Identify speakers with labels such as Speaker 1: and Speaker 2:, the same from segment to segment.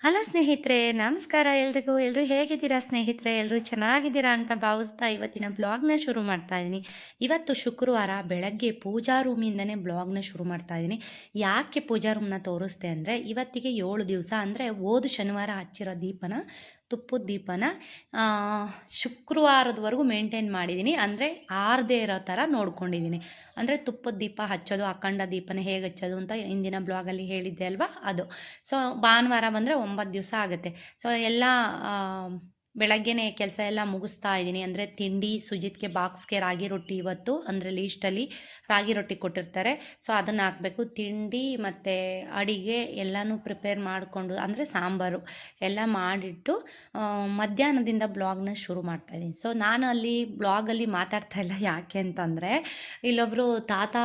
Speaker 1: Hello ಸ್ನೇಹಿತರೆ, ನಮಸ್ಕಾರ. ಎಲ್ರಿಗೂ ಎಲ್ಲರೂ ಹೇಗಿದ್ದೀರಾ ಸ್ನೇಹಿತರೆ? ಎಲ್ಲರೂ ಚೆನ್ನಾಗಿದ್ದೀರಾ ಅಂತ ಭಾವಿಸ್ತಾ ಇವತ್ತಿನ ಬ್ಲಾಗ್ನ ಶುರು ಮಾಡ್ತಾ ಇದ್ದೀನಿ ಇವತ್ತು ಶುಕ್ರವಾರ ಬೆಳಗ್ಗೆ ಪೂಜಾ ರೂಮಿಂದನೇ ಬ್ಲಾಗ್ನ ಶುರು ಮಾಡ್ತಾ ಇದ್ದೀನಿ ಯಾಕೆ ಪೂಜಾ ರೂಮ್ನ ತೋರಿಸ್ದೆ ಅಂದರೆ ಇವತ್ತಿಗೆ ಏಳು ದಿವಸ ಅಂದರೆ ಓದು ಶನಿವಾರ ಹಚ್ಚಿರೋ ದೀಪನ ತುಪ್ಪದ ದೀಪನ ಶುಕ್ರವಾರದವರೆಗೂ ಮೇಂಟೈನ್ ಮಾಡಿದ್ದೀನಿ ಅಂದರೆ ಆರದೇ ಇರೋ ಥರ ನೋಡ್ಕೊಂಡಿದ್ದೀನಿ ಅಂದರೆ ತುಪ್ಪದ ದೀಪ ಹಚ್ಚೋದು, ಅಖಂಡ ದೀಪನ ಹೇಗೆ ಹಚ್ಚೋದು ಅಂತ ಇಂದಿನ ಬ್ಲಾಗಲ್ಲಿ ಹೇಳಿದ್ದೆ ಅಲ್ವಾ ಅದು. ಸೊ ಭಾನುವಾರ ಬಂದರೆ ಒಂಬತ್ತು ದಿವಸ ಆಗುತ್ತೆ. ಸೊ ಎಲ್ಲ ಬೆಳಗ್ಗೆನೇ ಕೆಲಸ ಎಲ್ಲ ಮುಗಿಸ್ತಾ ಇದ್ದೀನಿ. ಅಂದರೆ ತಿಂಡಿ, ಸುಜಿತ್ಗೆ ಬಾಕ್ಸ್ಗೆ ರಾಗಿ ರೊಟ್ಟಿ ಇವತ್ತು. ಅಂದರೆ ಲೀಸ್ಟಲ್ಲಿ ರಾಗಿ ರೊಟ್ಟಿ ಕೊಟ್ಟಿರ್ತಾರೆ. ಸೊ ಅದನ್ನು ಹಾಕಬೇಕು. ತಿಂಡಿ ಮತ್ತು ಅಡಿಗೆ ಎಲ್ಲನೂ ಪ್ರಿಪೇರ್ ಮಾಡಿಕೊಂಡು, ಅಂದರೆ ಸಾಂಬಾರು ಎಲ್ಲ ಮಾಡಿಟ್ಟು ಮಧ್ಯಾಹ್ನದಿಂದ ಬ್ಲಾಗ್ನ ಶುರು ಮಾಡ್ತಾ ಇದ್ದೀನಿ. ಸೊ ನಾನು ಅಲ್ಲಿ ಬ್ಲಾಗಲ್ಲಿ ಮಾತಾಡ್ತಾ ಇಲ್ಲ ಯಾಕೆ ಅಂತಂದರೆ ಇಲ್ಲೊಬ್ಬರು ತಾತ,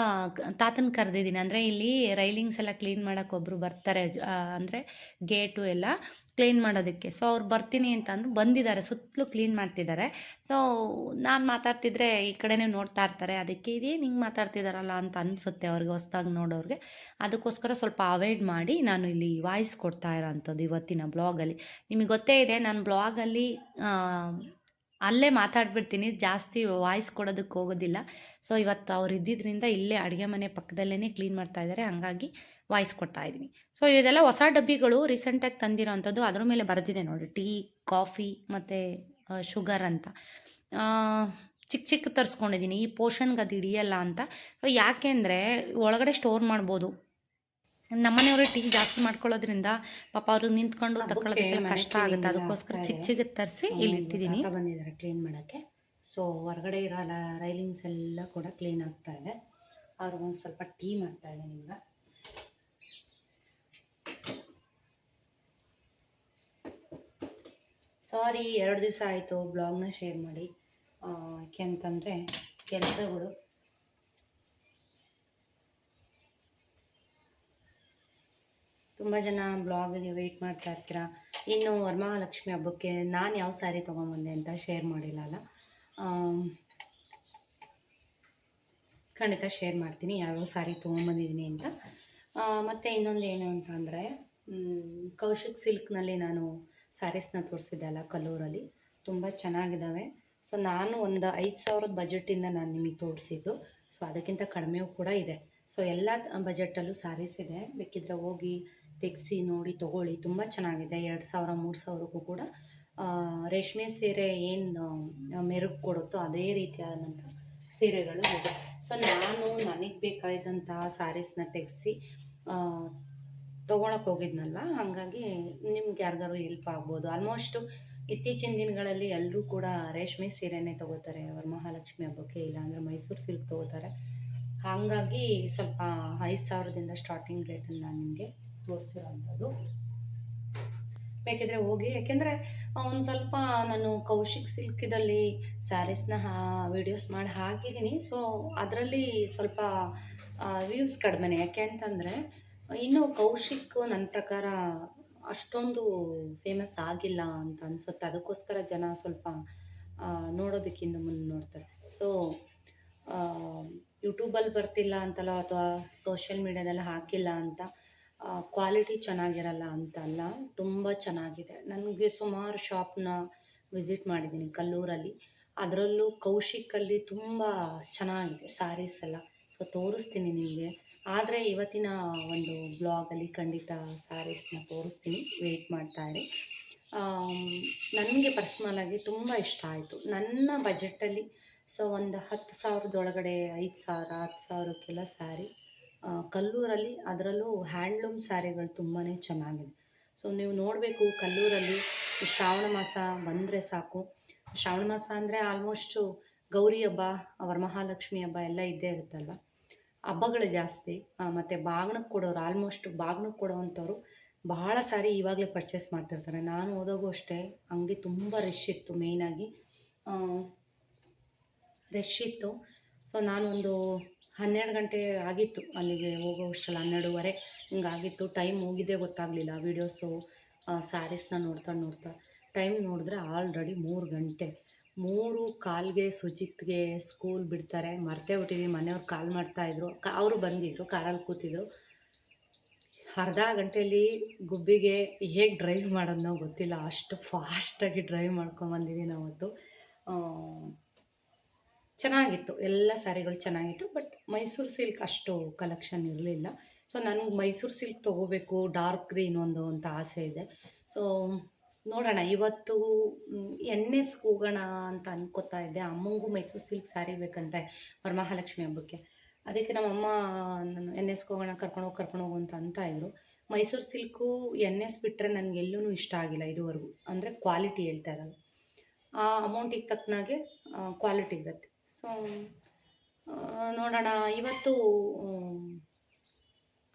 Speaker 1: ತಾತನ ಕರೆದಿದ್ದೀನಿ. ಅಂದರೆ ಇಲ್ಲಿ ರೈಲಿಂಗ್ಸ್ ಎಲ್ಲ ಕ್ಲೀನ್ ಮಾಡೋಕೆ ಒಬ್ಬರು ಬರ್ತಾರೆ ಅಂದರೆ ಗೇಟು ಎಲ್ಲ. ಕ್ಲೀನ್ ಮಾಡೋದಕ್ಕೆ. ಸೊ ಅವ್ರು ಬರ್ತೀನಿ ಅಂತಂದ್ರು ಬಂದಿದ್ದಾರೆ, ಸುತ್ತಲೂ ಕ್ಲೀನ್ ಮಾಡ್ತಿದ್ದಾರೆ. ಸೊ ನಾನು ಮಾತಾಡ್ತಿದ್ರೆ ಈ ಕಡೆನೇ ನೋಡ್ತಾ ಇರ್ತಾರೆ, ಅದಕ್ಕೆ ಇದೇನು ಹಿಂಗೆ ಮಾತಾಡ್ತಿದ್ದಾರಲ್ಲ ಅಂತ ಅನಿಸುತ್ತೆ ಅವ್ರಿಗೆ ಹೊಸ್ದಾಗಿ ನೋಡೋರಿಗೆ. ಅದಕ್ಕೋಸ್ಕರ ಸ್ವಲ್ಪ ಅವಾಯ್ಡ್ ಮಾಡಿ ನಾನು ಇಲ್ಲಿ ವಾಯ್ಸ್ ಕೊಡ್ತಾ ಇರೋ ಅಂಥದ್ದು ಇವತ್ತಿನ ಬ್ಲಾಗಲ್ಲಿ ನಿಮಗೆ ಗೊತ್ತೇ ಇದೆ, ನಾನು ಬ್ಲಾಗಲ್ಲಿ ಅಲ್ಲೇ ಮಾತಾಡ್ಬಿಡ್ತೀನಿ. ಜಾಸ್ತಿ ವಾಯ್ಸ್ ಕೊಡೋದಕ್ಕೆ ಹೋಗೋದಿಲ್ಲ. ಸೊ ಇವತ್ತು ಅವ್ರು ಇದ್ದಿದ್ದರಿಂದ ಇಲ್ಲೇ ಅಡುಗೆ ಮನೆ ಪಕ್ಕದಲ್ಲೇ ಕ್ಲೀನ್ ಮಾಡ್ತಾ ಇದ್ದಾರೆ ಹಂಗಾಗಿ ವಾಯ್ಸ್ ಕೊಡ್ತಾ ಇದ್ದೀನಿ. ಸೊ ಇದೆಲ್ಲ ಹೊಸ ಡಬ್ಬಿಗಳು ರೀಸೆಂಟಾಗಿ ತಂದಿರೋ ಅಂಥದ್ದು ಅದ್ರ ಮೇಲೆ ಬರೆದಿದೆ ನೋಡಿ ಟೀ ಕಾಫಿ ಮತ್ತು ಶುಗರ್ ಅಂತ. ಚಿಕ್ಕ ಚಿಕ್ಕ ತರಿಸ್ಕೊಂಡಿದ್ದೀನಿ. ಈ ಪೋಷನ್ಗೆ ಅದು ಹಿಡಿಯಲ್ಲ ಅಂತ. ಸೊ ಯಾಕೆಂದರೆ ಒಳಗಡೆ ಸ್ಟೋರ್ ಮಾಡ್ಬೋದು. ನಮ್ಮನೆಯವರು ಟೀ ಜಾಸ್ತಿ ಮಾಡ್ಕೊಳ್ಳೋದ್ರಿಂದ ಪಾಪ ಅವರು ನಿಂತ್ಕೊಂಡು
Speaker 2: ತಕೊಳ್ಳೋದಕ್ಕೆ
Speaker 1: ತಗೊಳ್ಳೋದಕ್ಕೆಲ್ಲ ಕಷ್ಟ ಆಗುತ್ತೆ. ಅದಕ್ಕೋಸ್ಕರ ಚಿಕ್ಕ. ಚಿಕ್ಕ ತರಿಸಿ ಇಲ್ಲಿ ಇಟ್ಟಿದ್ದೀನಿ.
Speaker 2: ಬಂದಿದ್ದಾರೆ ಕ್ಲೀನ್ ಮಾಡೋಕ್ಕೆ. ಸೊ ಹೊರಗಡೆ ಇರೋ ರೈಲಿಂಗ್ಸ್ ಎಲ್ಲ ಕೂಡ ಕ್ಲೀನ್ ಆಗ್ತಾ ಇದೆ. ಅವ್ರಿಗೊಂದು ಸ್ವಲ್ಪ ಟೀ ಮಾಡ್ತಾ ಇದೆ ನಿಮ್ಗೆ. ಸಾರಿ ಎರಡು ದಿವಸ ಆಯಿತು ಬ್ಲಾಗ್ನ ಶೇರ್ ಮಾಡಿ. ಯಾಕೆ ಅಂತಂದರೆ ಕೆಲಸಗಳು ತುಂಬ ಜನ ಬ್ಲಾಗಿಗೆ ವೆಯ್ಟ್ ಮಾಡ್ತಾ ಇರ್ತೀರಾ? ಇನ್ನು ವರಮಹಾಲಕ್ಷ್ಮಿ ಹಬ್ಬಕ್ಕೆ ನಾನು ಯಾವ ಸ್ಯಾರಿ ತೊಗೊಂಬಂದೆ ಅಂತ ಶೇರ್ ಮಾಡಿಲ್ಲ ಅಲ್ಲ? ಖಂಡಿತ ಶೇರ್ ಮಾಡ್ತೀನಿ, ಯಾವ್ಯಾವ ಸ್ಯಾರಿ ತೊಗೊಂಬಂದಿದ್ದೀನಿ ಅಂತ. ಮತ್ತು ಇನ್ನೊಂದು ಏನು ಅಂತ ಅಂದರೆ ಕೌಶಿಕ್ ಸಿಲ್ಕ್ನಲ್ಲಿ ನಾನು ಸ್ಯಾರೀಸ್ನ ತೋರಿಸಿದ್ದೆ ಅಲ್ಲ ಕಲ್ಲೂರಲ್ಲಿ. ತುಂಬ ಚೆನ್ನಾಗಿದ್ದಾವೆ ಸೊ ನಾನು ಒಂದು ಐದು ಸಾವಿರದ ಬಜೆಟಿಂದ ನಾನು ನಿಮಗೆ ತೋರಿಸಿದ್ದು. ಸೊ ಅದಕ್ಕಿಂತ ಕಡಿಮೆಯೂ ಕೂಡ ಇದೆ. ಸೊ ಎಲ್ಲ ಬಜೆಟಲ್ಲೂ ಸ್ಯಾರೀಸ್ ಇದೆ. ಬೇಕಿದ್ರೆ ಹೋಗಿ ತೆಗೆಸಿ ನೋಡಿ ತೊಗೊಳ್ಳಿ. ತುಂಬ ಚೆನ್ನಾಗಿದೆ. ಎರಡು ಸಾವಿರ, ಮೂರು ಸಾವಿರಕ್ಕೂ ಕೂಡ ರೇಷ್ಮೆ ಸೀರೆ ಏನು ಮೆರುಗು ಕೊಡುತ್ತೋ ಅದೇ ರೀತಿಯಾದಂಥ ಸೀರೆಗಳು ಇದೆ. ಸೊ ನಾನು ನನಗೆ ಬೇಕಾದಂತಹ ಸ್ಯಾರೀಸ್ನ ತೆಗೆಸಿ ತೊಗೊಳಕ್ಕೆ ಹೋಗಿದ್ನಲ್ಲ, ಹಾಗಾಗಿ ನಿಮ್ಗೆ ಯಾರಿಗಾರು ಹೆಲ್ಪ್ ಆಗ್ಬೋದು. ಆಲ್ಮೋಸ್ಟು ಇತ್ತೀಚಿನ ದಿನಗಳಲ್ಲಿ ಎಲ್ಲರೂ ಕೂಡ ರೇಷ್ಮೆ ಸೀರೆನೇ ತೊಗೋತಾರೆ. ವರಮಹಾಲಕ್ಷ್ಮಿ ಹಬ್ಬಕ್ಕೆ ಇಲ್ಲಾಂದರೆ ಮೈಸೂರು ಸಿಲ್ಕ್ ತೊಗೋತಾರೆ. ಹಾಗಾಗಿ ಸ್ವಲ್ಪ ಐದು ಸಾವಿರದಿಂದ ಸ್ಟಾರ್ಟಿಂಗ್ ರೇಟನ್ನು ನಾನು ನಿಮಗೆ ತೋರಿಸಿರೋವಂಥದ್ದು ಬೇಕಿದ್ರೆ ಹೋಗಿ, ಯಾಕೆಂದರೆ ಒಂದು ಸ್ವಲ್ಪ ನಾನು ಕೌಶಿಕ್ ಸಿಲ್ಕಿದಲ್ಲಿ ಸ್ಯಾರೀಸ್ನ ಹಾ ವಿಡಿಯೋಸ್ ಮಾಡಿ ಹಾಕಿದ್ದೀನಿ ಸೊ ಅದರಲ್ಲಿ ಸ್ವಲ್ಪ ವ್ಯೂಸ್ ಕಡಿಮೆನೆ. ಯಾಕೆ ಅಂತಂದರೆ, ಇನ್ನು ಕೌಶಿಕ್ ನನ್ನ ಪ್ರಕಾರ ಅಷ್ಟೊಂದು ಫೇಮಸ್ ಆಗಿಲ್ಲ ಅಂತ ಅನ್ಸುತ್ತೆ. ಅದಕ್ಕೋಸ್ಕರ ಜನ ಸ್ವಲ್ಪ ನೋಡೋದಕ್ಕಿಂತ ಮುಂದೆ ನೋಡ್ತಾರೆ. ಸೊ ಯೂಟ್ಯೂಬಲ್ಲಿ ಬರ್ತಿಲ್ಲ ಅಂತಲ್ಲ ಅಥವಾ ಸೋಷಿಯಲ್ ಮೀಡ್ಯಾದಲ್ಲಿ ಹಾಕಿಲ್ಲ ಅಂತ ಕ್ವಾಲಿಟಿ ಚೆನ್ನಾಗಿರಲ್ಲ ಅಂತ ಅಲ್ಲ ತುಂಬ ಚೆನ್ನಾಗಿದೆ. ನನಗೆ ಸುಮಾರು ಶಾಪ್ನ ವಿಸಿಟ್ ಮಾಡಿದ್ದೀನಿ ಕಲ್ಲೂರಲ್ಲಿ. ಅದರಲ್ಲೂ ಕೌಶಿಕಲ್ಲಿ ತುಂಬ ಚೆನ್ನಾಗಿದೆ ಸ್ಯಾರೀಸ್ ಎಲ್ಲ. ಸೊ ತೋರಿಸ್ತೀನಿ ನಿಮಗೆ. ಆದರೆ ಇವತ್ತಿನ ಒಂದು ಬ್ಲಾಗಲ್ಲಿ ಖಂಡಿತ ಸ್ಯಾರೀಸ್ನ ತೋರಿಸ್ತೀನಿ. ವೆಯ್ಟ್ ಮಾಡ್ತಾಯಿರಿ ನನಗೆ ಪರ್ಸ್ನಲಾಗಿ ತುಂಬ ಇಷ್ಟ ಆಯಿತು. ನನ್ನ ಬಜೆಟ್ಟಲ್ಲಿ ಸೊ ಒಂದು ಹತ್ತು ಸಾವಿರದೊಳಗಡೆ ಐದು ಸಾವಿರ, ಹತ್ತು ಸಾವಿರಕ್ಕೆಲ್ಲ ಸ್ಯಾರಿ ಕಲ್ಲೂರಲ್ಲಿ ಅದರಲ್ಲೂ ಹ್ಯಾಂಡ್ಲೂಮ್ ಸ್ಯಾರಿಗಳು ತುಂಬಾ ಚೆನ್ನಾಗಿದೆ. ಸೊ ನೀವು ನೋಡಬೇಕು ಕಲ್ಲೂರಲ್ಲಿ ಶ್ರಾವಣ ಮಾಸ ಬಂದರೆ ಸಾಕು. ಶ್ರಾವಣ ಮಾಸ ಅಂದರೆ ಆಲ್ಮೋಸ್ಟು ಗೌರಿ ಹಬ್ಬ ವರಮಹಾಲಕ್ಷ್ಮಿ ಹಬ್ಬ ಎಲ್ಲ ಇದ್ದೇ ಇರುತ್ತಲ್ಲ ಹಬ್ಬಗಳು ಜಾಸ್ತಿ. ಮತ್ತು ಬಾಗ್ನಕ್ಕೆ ಕೊಡೋರು ಆಲ್ಮೋಸ್ಟ್ ಬಾಗ್ನಕ್ಕೆ ಕೊಡೋವಂಥವ್ರು ಬಹಳ ಸಾರಿ ಇವಾಗಲೇ ಪರ್ಚೇಸ್ ಮಾಡ್ತಿರ್ತಾರೆ. ನಾನು ಓದೋಗು ಅಷ್ಟೇ, ಅಂಗಡಿ ತುಂಬ ರಶ್ ಇತ್ತು ಮೇಯ್ನಾಗಿ ರಶ್ ಇತ್ತು. ಸೊ ನಾನೊಂದು ಹನ್ನೆರಡು ಗಂಟೆ ಆಗಿತ್ತು ಅಲ್ಲಿಗೆ ಹೋಗೋ ಅಷ್ಟರಲ್ಲಿ, ಹನ್ನೆರಡುವರೆ ಹಿಂಗಾಗಿತ್ತು. ಟೈಮ್ ಹೋಗಿದ್ದೇ ಗೊತ್ತಾಗಲಿಲ್ಲ ವೀಡಿಯೋಸು ಸ್ಯಾರೀಸ್ನ ನೋಡ್ತಾ ನೋಡ್ತಾ. ಟೈಮ್ ನೋಡಿದ್ರೆ ಆಲ್ರೆಡಿ ಮೂರು ಗಂಟೆ. ಮೂರು ಕಾಲ್ಗೆ ಸುಜಿತ್ಗೆ ಸ್ಕೂಲ್ ಬಿಡ್ತಾರೆ. ಮರ್ತೇ ಬಿಟ್ಟಿದ್ದೀನಿ ಮನೆಯವ್ರು ಕಾಲ್ ಮಾಡ್ತಾಯಿದ್ರು ಕ, ಅವರು ಬಂದಿದ್ರು, ಕಾರಲ್ಲಿ ಕೂತಿದ್ರು.
Speaker 1: ಅರ್ಧ ಗಂಟೆಯಲ್ಲಿ ಗುಬ್ಬಿಗೆ ಹೇಗೆ ಡ್ರೈವ್ ಮಾಡೋದನ್ನೋ ಗೊತ್ತಿಲ್ಲ. ಅಷ್ಟು ಫಾಸ್ಟಾಗಿ ಡ್ರೈವ್ ಮಾಡ್ಕೊಂಬಂದಿದ್ದೀನಿ ಅವತ್ತು ಚೆನ್ನಾಗಿತ್ತು. ಎಲ್ಲ ಸ್ಯಾರಿಗಳು ಚೆನ್ನಾಗಿತ್ತು. ಬಟ್ ಮೈಸೂರು ಸಿಲ್ಕ್ ಅಷ್ಟು ಕಲೆಕ್ಷನ್ ಇರಲಿಲ್ಲ. ಸೊ ನನಗೆ ಮೈಸೂರು ಸಿಲ್ಕ್ ತೊಗೋಬೇಕು ಡಾರ್ಕ್ ಗ್ರೀನ್ ಒಂದು ಅಂತ ಆಸೆ ಇದೆ. ಸೊ ನೋಡೋಣ. ಇವತ್ತು ಎನ್ ಎಸ್ ಹೋಗೋಣ ಅಂತ ಅನ್ಕೋತಾ ಇದ್ದೆ. ಅಮ್ಮಂಗೂ ಮೈಸೂರು ಸಿಲ್ಕ್ ಸ್ಯಾರಿ ಬೇಕಂತೆ ವರಮಹಾಲಕ್ಷ್ಮಿ ಹಬ್ಬಕ್ಕೆ. ಅದಕ್ಕೆ ನಮ್ಮಮ್ಮ ನಾನು ಎನ್ ಎಸ್ಗೆ ಹೋಗೋಣ ಕರ್ಕೊಂಡೋಗಿ ಕರ್ಕೊಂಡೋಗು ಅಂತ ಅಂತ ಇದ್ರು. ಮೈಸೂರು ಸಿಲ್ಕು ಎನ್ ಎಸ್ ಬಿಟ್ಟರೆ ನನಗೆ ಎಲ್ಲೂ ಇಷ್ಟ ಆಗಿಲ್ಲ ಇದುವರೆಗೂ. ಅಂದರೆ ಕ್ವಾಲಿಟಿ ಹೇಳ್ತಾ ಇರೋದು ಆ ಅಮೌಂಟಿಗೆ ತಕ್ಕನಾಗೆ ಕ್ವಾಲಿಟಿ ಇರುತ್ತೆ. ಸೊ ನೋಡೋಣ. ಇವತ್ತು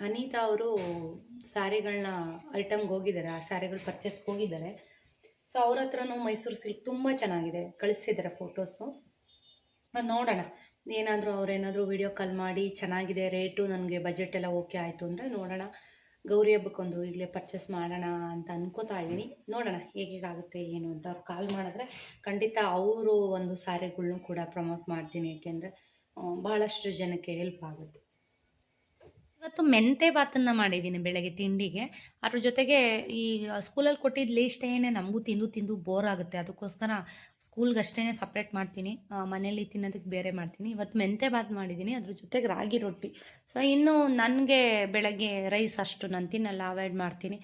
Speaker 1: ಅನಿತಾ ಅವರು ಸ್ಯಾರಿಗಳನ್ನ ಐಟಮ್ಗೆ ಹೋಗಿದ್ದಾರೆ. ಆ ಸ್ಯಾರಿಗಳು ಪರ್ಚೇಸ್ಗೆ ಹೋಗಿದ್ದಾರೆ. ಸೊ ಅವ್ರ ಹತ್ರನೂ ಮೈಸೂರು ಸಿಲ್ಕ್ ತುಂಬ ಚೆನ್ನಾಗಿದೆ. ಕಳಿಸಿದ್ದಾರೆ ಫೋಟೋಸು ನೋಡೋಣ. ಏನಾದರೂ ಅವ್ರೇನಾದರೂ ವಿಡಿಯೋ ಕಾಲ್ ಮಾಡಿ, ಚೆನ್ನಾಗಿದೆ ರೇಟು ನನಗೆ ಬಜೆಟ್ ಎಲ್ಲ ಓಕೆ ಆಯಿತು ಅಂದರೆ ನೋಡೋಣ. ಗೌರಿ ಹಬ್ಬಕ್ಕೊಂದು ಈಗಲೇ ಪರ್ಚೇಸ್ ಮಾಡೋಣ ಅಂತ ಅನ್ಕೋತಾ ಇದ್ದೀನಿ. ನೋಡೋಣ ಹೇಗೇಗಾಗುತ್ತೆ ಏನು ಅಂತ ಅವ್ರು ಕಾಲ್ ಮಾಡಿದ್ರೆ ಖಂಡಿತ ಅವರು ಒಂದು ಸಾರಿಗಳ್ನೂ ಕೂಡ ಪ್ರಮೋಟ್ ಮಾಡ್ತೀನಿ. ಏಕೆಂದರೆ ಭಾಳಷ್ಟು ಜನಕ್ಕೆ ಹೆಲ್ಪ್ ಆಗುತ್ತೆ.
Speaker 2: ಇವತ್ತು ಮೆಂತೆ ಬಾತನ್ನ ಮಾಡಿದ್ದೀನಿ ಬೆಳಗ್ಗೆ ತಿಂಡಿಗೆ. ಅದ್ರ ಜೊತೆಗೆ ಈ ಸ್ಕೂಲಲ್ಲಿ ಕೊಟ್ಟಿದ್ದ ಲೀಸ್ಟ್ ಏನೇ ನಮಗೂ ತಿಂದು ತಿಂದು ಬೋರ್ ಆಗುತ್ತೆ. ಅದಕ್ಕೋಸ್ಕರ ಸ್ಕೂಲ್ಗೆ ಅಷ್ಟೇ ಸಪ್ರೇಟ್ ಮಾಡ್ತೀನಿ. ಮನೇಲಿ ತಿನ್ನೋದಕ್ಕೆ ಬೇರೆ ಮಾಡ್ತೀನಿ. ಇವತ್ತು ಮೆಂತೆ ಬಾತ್ ಮಾಡಿದ್ದೀನಿ. ಅದ್ರ ಜೊತೆಗೆ ರಾಗಿ ರೊಟ್ಟಿ. ಸೊ ಇನ್ನು ನನಗೆ ಬೆಳಗ್ಗೆ ರೈಸ್ ಅಷ್ಟು ನಾನು ತಿನ್ನಲ್ಲ, ಅವಾಯ್ಡ್ ಮಾಡ್ತೀನಿ.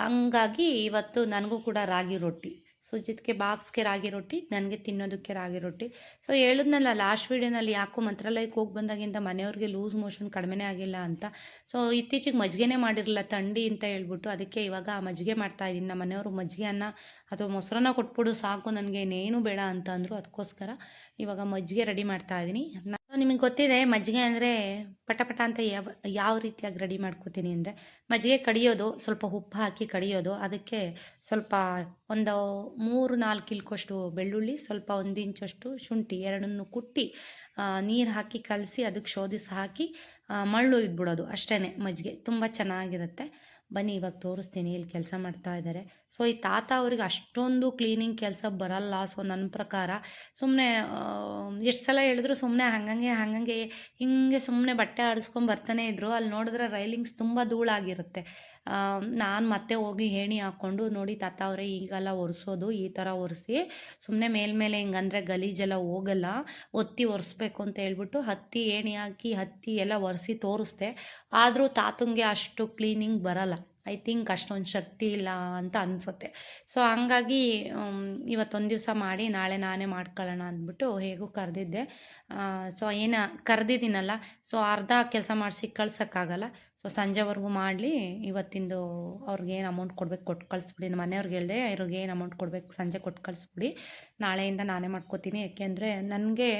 Speaker 2: ಹಂಗಾಗಿ ಇವತ್ತು ನನಗೂ ಕೂಡ ರಾಗಿ ರೊಟ್ಟಿ. ಸುಜಿತ್ಗೆ ಬಾಕ್ಸ್ಗೆ ರಾಗಿ ರೊಟ್ಟಿ, ನನಗೆ ತಿನ್ನೋದಕ್ಕೆ ರಾಗಿ ರೊಟ್ಟಿ. ಸೊ ಹೇಳಿದ್ನಲ್ಲ ಲಾಸ್ಟ್ ವೀಡಿಯೋನಲ್ಲಿ ಯಾಕೋ ಮಂತ್ರಾಲಯಕ್ಕೆ ಹೋಗಿ ಬಂದಾಗಿಂದ ಮನೆಯವ್ರಿಗೆ ಲೂಸ್ ಮೋಷನ್ ಕಡಿಮೆನೇ ಆಗಿಲ್ಲ ಅಂತ. ಸೊ ಇತ್ತೀಚೆಗೆ ಮಜ್ಜಿಗೆನೇ ಮಾಡಿರಲಿಲ್ಲ, ಥಂಡಿ ಅಂತ ಹೇಳ್ಬಿಟ್ಟು ಅದಕ್ಕೆ ಇವಾಗ ಮಜ್ಜಿಗೆ ಮಾಡ್ತಾ ಇದ್ದೀನಿ. ನಮ್ಮ ಮನೆಯವರು ಮಜ್ಜಿಗೆ ಅನ್ನ ಅಥವಾ ಮೊಸರನ್ನ ಕೊಟ್ಬಿಡು ಸಾಕು, ನನಗೆ ಇನ್ನೇನು ಬೇಡ ಅಂತ ಅಂದರು. ಅದಕ್ಕೋಸ್ಕರ ಇವಾಗ ಮಜ್ಜಿಗೆ ರೆಡಿ ಮಾಡ್ತಾ ಇದ್ದೀನಿ. ನಿಮಗೆ ಗೊತ್ತಿದೆ, ಮಜ್ಜಿಗೆ ಅಂದರೆ ಪಟ ಪಟ ಅಂತ ಯಾವ ಯಾವ ರೀತಿಯಾಗಿ ರೆಡಿ ಮಾಡ್ಕೋತೀನಿ ಅಂದರೆ ಮಜ್ಜಿಗೆ ಕಡಿಯೋದು, ಸ್ವಲ್ಪ ಉಪ್ಪು ಹಾಕಿ ಕಡಿಯೋದು, ಅದಕ್ಕೆ ಸ್ವಲ್ಪ ಒಂದು ಮೂರು ನಾಲ್ಕು ಇಲ್ಕೋಷ್ಟು ಬೆಳ್ಳುಳ್ಳಿ, ಸ್ವಲ್ಪ ಒಂದು ಇಂಚಷ್ಟು ಶುಂಠಿ ಎರಡನ್ನು ಕುಟ್ಟಿ ನೀರು ಹಾಕಿ ಕಲಸಿ ಅದಕ್ಕೆ ಶೋಧಿಸಿ ಹಾಕಿ ಮಳ್ಳು ಇದ್ಬಿಡೋದು ಅಷ್ಟೇ ಮಜ್ಜಿಗೆ. ತುಂಬ ಚೆನ್ನಾಗಿರುತ್ತೆ. ಬನ್ನಿ, ಇವಾಗ ತೋರಿಸ್ತೀನಿ, ಇಲ್ಲಿ ಕೆಲಸ ಮಾಡ್ತಾ ಇದ್ದಾರೆ ಸೊ ಈ ತಾತ ಅವ್ರಿಗೆ ಅಷ್ಟೊಂದು ಕ್ಲೀನಿಂಗ್ ಕೆಲಸ ಬರಲ್ಲ. ಸೊ ನನ್ನ ಪ್ರಕಾರ ಸುಮ್ಮನೆ ಎಷ್ಟು ಸಲ ಹೇಳಿದ್ರು ಸುಮ್ಮನೆ ಹಂಗಂಗೆ ಹಂಗಂಗೆ, ಹಿಂಗೆ ಸುಮ್ಮನೆ ಬಟ್ಟೆ ಆಡಿಸ್ಕೊಂಡು ಬರ್ತಾನೆ ಇದ್ರು. ಅಲ್ಲಿ ನೋಡಿದ್ರೆ ರೈಲಿಂಗ್ಸ್ ತುಂಬ ಧೂಳಾಗಿರುತ್ತೆ. ನಾನು ಮತ್ತೆ ಹೋಗಿ ಏಣಿ ಹಾಕ್ಕೊಂಡು ನೋಡಿ ತಾತ ಅವರೇ, ಈಗೆಲ್ಲ ಒರೆಸೋದು, ಈ ಥರ ಒರೆಸಿ. ಸುಮ್ಮನೆ ಮೇಲ್ಮೇಲೆ ಹಿಂಗಂದರೆ ಗಲೀಜೆಲ್ಲ ಹೋಗಲ್ಲ. ಒತ್ತಿ ಒರೆಸ್ಬೇಕು ಅಂತ ಹೇಳ್ಬಿಟ್ಟು ಹತ್ತಿ ಏಣಿ ಹಾಕಿ, ಹತ್ತಿ ಎಲ್ಲ ಒರೆಸಿ ತೋರಿಸ್ದೆ. ಆದರೂ ತಾತಂಗೆ ಅಷ್ಟು ಕ್ಲೀನಿಂಗ್ ಬರಲ್ಲ. ಐ ಥಿಂಕ್ ಅಷ್ಟೊಂದು ಶಕ್ತಿ ಇಲ್ಲ ಅಂತ ಅನಿಸುತ್ತೆ. ಸೊ ಹಂಗಾಗಿ ಇವತ್ತೊಂದು ದಿವಸ ಮಾಡಿ ನಾಳೆ ನಾನೇ ಮಾಡ್ಕೊಳ್ಳೋಣ ಅಂದ್ಬಿಟ್ಟು ಹೇಗೂ ಕರೆದಿದ್ದೆ. ಸೊ ಏನು, ಕರೆದಿದ್ದೀನಲ್ಲ. ಸೊ ಅರ್ಧ ಕೆಲಸ ಮಾಡಿಸಿ ಕಳ್ಸೋಕ್ಕಾಗಲ್ಲ. ಸೊ ಸಂಜೆವರೆಗೂ ಮಾಡಲಿ. ಇವತ್ತಿಂದು ಅವ್ರಿಗೆ ಏನು ಅಮೌಂಟ್ ಕೊಡ್ಬೇಕು ಕೊಟ್ಟು ಕಳಿಸ್ಬಿಡಿ. ನಮ್ಮ ಮನೆಯವ್ರಿಗೆ ಹೇಳಿದೆ, ಇವ್ರಿಗೆ ಏನು ಅಮೌಂಟ್ ಕೊಡ್ಬೇಕು ಸಂಜೆ ಕೊಟ್ಟು ಕಳಿಸ್ಬಿಡಿ. ನಾಳೆಯಿಂದ ನಾನೇ ಮಾಡ್ಕೋತೀನಿ. ಯಾಕೆಂದರೆ ನನಗೆ